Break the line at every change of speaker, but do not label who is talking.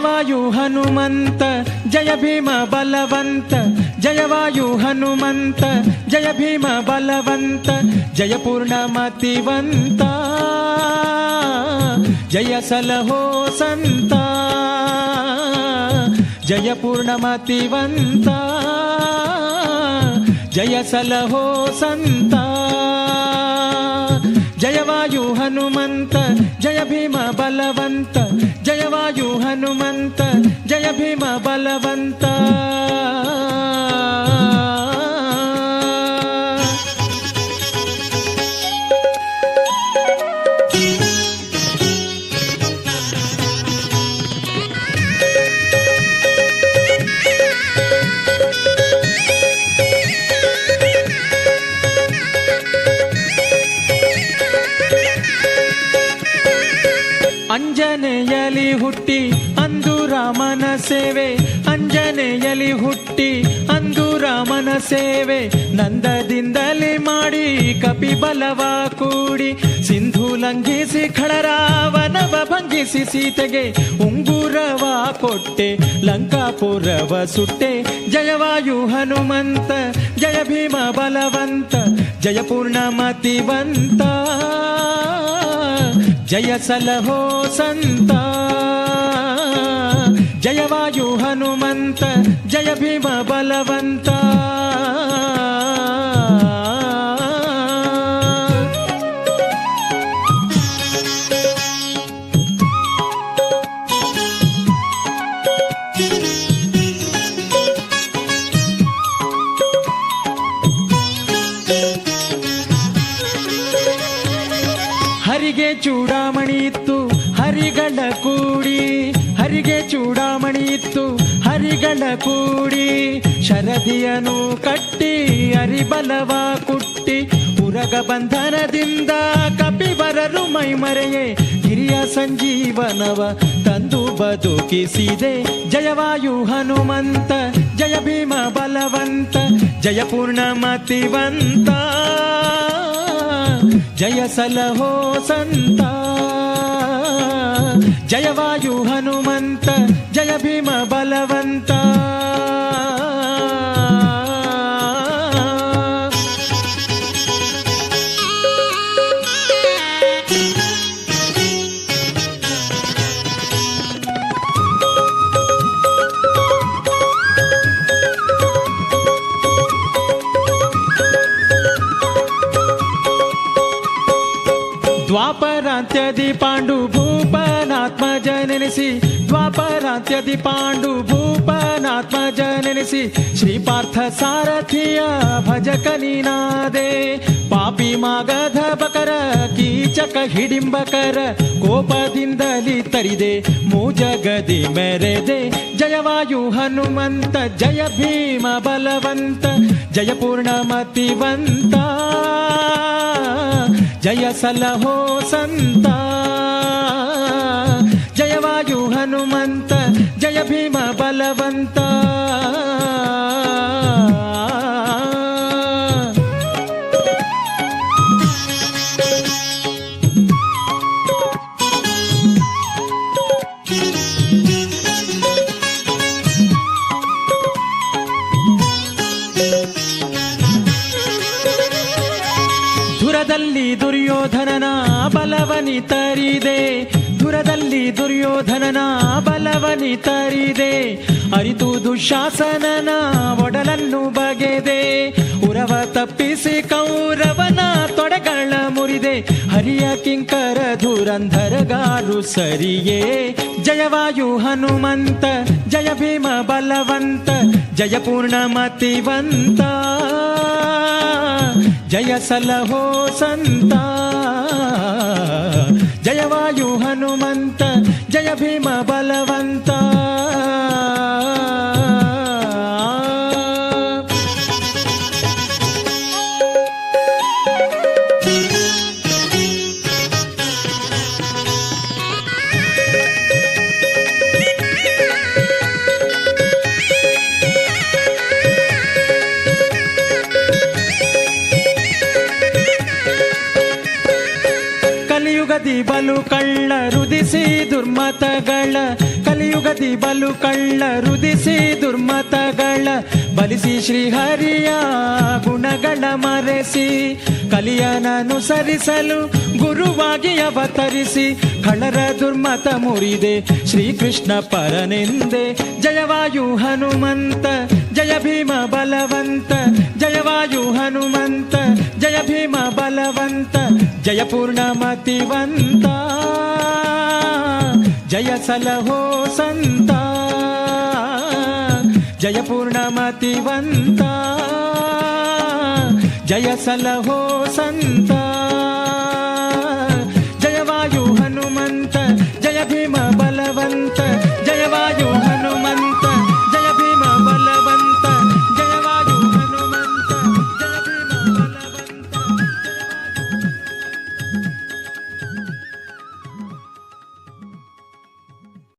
ಜಯವಾಯು ಹನುಮಂತ, ಜಯ ಭೀಮ ಬಲವಂತ, ಜಯವಾಯು ಹನುಮಂತ, ಜಯ ಭೀಮ ಬಲವಂತ, ಜಯ ಪೂರ್ಣಮತಿವಂತ, ಜಯ ಸಲಹೋ ಸಂತ ಜಯ ಪೂರ್ಣಮತಿವಂತ, ಜಯ ಸಲಹೋ ಸಂತ ಜಯವಾಯು ಹನುಮಂತ, ಜಯ ಭೀಮ ಬಲವಂತ ಜಯವಾಯು ಹನುಮಂತ ಜಯ ಭೀಮ ಬಲವಂತ. ಅಂಜನೆಯಲಿ ಹುಟ್ಟಿ ಅಂದು ರಾಮನ ಸೇವೆ. ಅಂಜನೆಯಲಿ ಹುಟ್ಟಿ ಅಂದು ರಾಮನ ಸೇವೆ. ನಂದದಿಂದಲೇ ಮಾಡಿ ಕಪಿಬಲವ ಕೂಡಿ ಸಿಂಧು ಲಂಘಿಸಿ ಖಳರಾವನವ ಭಂಗಿಸಿ ಸೀತೆಗೆ ಉಂಗುರವ ಕೊಟ್ಟೆ. ಲಂಕಾಪುರವ ಸುಟ್ಟೆ. ಜಯವಾಯು ಹನುಮಂತ, ಜಯ ಭೀಮ ಬಲವಂತ ಜಯಪೂರ್ಣ ಪೂರ್ಣಮತಿವಂತ ಜಯ ಸಲಹೋ ಸಂತ ಜಯವಾಯು ಹನುಮಂತ ಜಯ ಭೀಮ ಬಲವಂತ. ಹರಿಗೆ ಚೂಡಾಮಣಿ ಇತ್ತು, ಹರಿಗಳ ಕೂಡಿ. ಹರಿಗೆ ಚೂಡಾಮಣಿ ಇತ್ತು, ಹರಿಗಳ ಕೂಡಿ. ಶರದಿಯನು ಕಟ್ಟಿ, ಹರಿಬಲವ ಕುಟ್ಟಿ. ಉರಗ ಬಂಧನದಿಂದ ಮೈ ಮೈಮರೆಯೇ. ಹಿರಿಯ ಸಂಜೀವನವ ತಂದು ಬದುಕಿಸಿದೆ. ಜಯವಾಯು ಹನುಮಂತ, ಜಯ ಭೀಮ ಬಲವಂತ, ಜಯ ಪೂರ್ಣಮತಿವಂತ. ಜಯ ಸಲಹೋ ಸಂತ ಜಯವಾಯು ಹನುಮಂತ ಜಯ ಭೀಮ ಬಲವಂತ ದ್ವಾಪರಾಂತ್ಯದಿ ಪಾಂಡು ಭೂಪನಾತ್ಮ ಜನನಿಸಿ, ದ್ವಾಪರಾಂತ್ಯದಿ ಪಾಂಡು ಭೂಪನಾತ್ಮ ಜನನಿಸಿ, ಶ್ರೀಪಾರ್ಥ ಸಾರಥಿಯ ಭಜಕ ನೀನಾದೆ, ಪಾಪಿ ಮಾಗಧ ಬಕರ ಕೀಚಕ ಹಿಡಿಂಬಕರ, ಕೋಪದಿಂದಲಿ ತರಿದೆ, ಮೂಜಗದಿ ಮೆರೆದೆ, ಜಯವಾಯು ಹನುಮಂತ, ಜಯ ಭೀಮ ಬಲವಂತ, ಜಯ ಪೂರ್ಣಮತಿವಂತ. ಜಯ ಸಲಹೋ ಸಂತ. ಜಯವಾಯು ಹನುಮಂತ ಜಯ ಭೀಮ ಬಲವಂತ. ದುರದಲ್ಲಿ ದುರ್ಯೋಧನನ ಬಲವನಿ ತರಿದೆ. ದುರದಲ್ಲಿ ದುರ್ಯೋಧನನ ಬಲವನಿ ತರಿದೆ. ಅರಿತು ದುಶಾಸನನ ಒಡಲನ್ನು ಬಗೆದೆ. ಉರವ ತಪ್ಪಿಸಿ ಕೌರವನ ತೊಡೆಗಳ ಮುರಿದೆ. ಹರಿಯ ಕಿಂಕರ ಧುರಂಧರಗಾರು ಸರಿಯೇ. ಜಯವಾಯು ಹನುಮಂತ, ಜಯ ಭೀಮ ಬಲವಂತ, ಜಯ ಪೂರ್ಣಮತಿವಂತ. ಜಯ ಸಲಹೋ ಸಂತ ಜಯವಾಯು ಹನುಮಂತ ಜಯ ಭೀಮ ಬಲವಂತ ಕಲಿಯುಗದಿ ಬಲು ಕಳ್ಳ ರುದಿಸಿ ದುರ್ಮತಗಳ ಕಲಿಯುಗದಿ ಬಲು ಕಳ್ಳ ರುದಿಸಿ ದುರ್ಮತಗಳ ಬಲಿಸಿ ಶ್ರೀಹರಿಯ ಗುಣಗಳ ಮರೆಸಿ ಕಲಿಯನನುಸರಿಸಲು ಗುರುವಾಗಿ ಅವತರಿಸಿ ಕಳರ ದುರ್ಮತ ಮುರಿದೆ ಶ್ರೀಕೃಷ್ಣ ಪರನೆಂದೆ. ಜಯವಾಯು ಹನುಮಂತ, ಜಯ ಭೀಮ ಬಲವಂತ, ಜಯವಾಯು ಹನುಮಂತ, ಜಯ ಭೀಮ ಬಲವಂತ, ಜಯ ಪೂರ್ಣಮತಿವಂತ. ಜಯ ಸಲಹೋ ಸಂತ, ಜಯ ಪೂರ್ಣಮತಿವಂತ ಜಯ ಸಲಹೋ ಸಂತ, ಜಯ ವಾಯು ಹನುಮಂತ, ಜಯ ಭೀಮ ಬಲವಂತ, ಜಯ ವಾಯು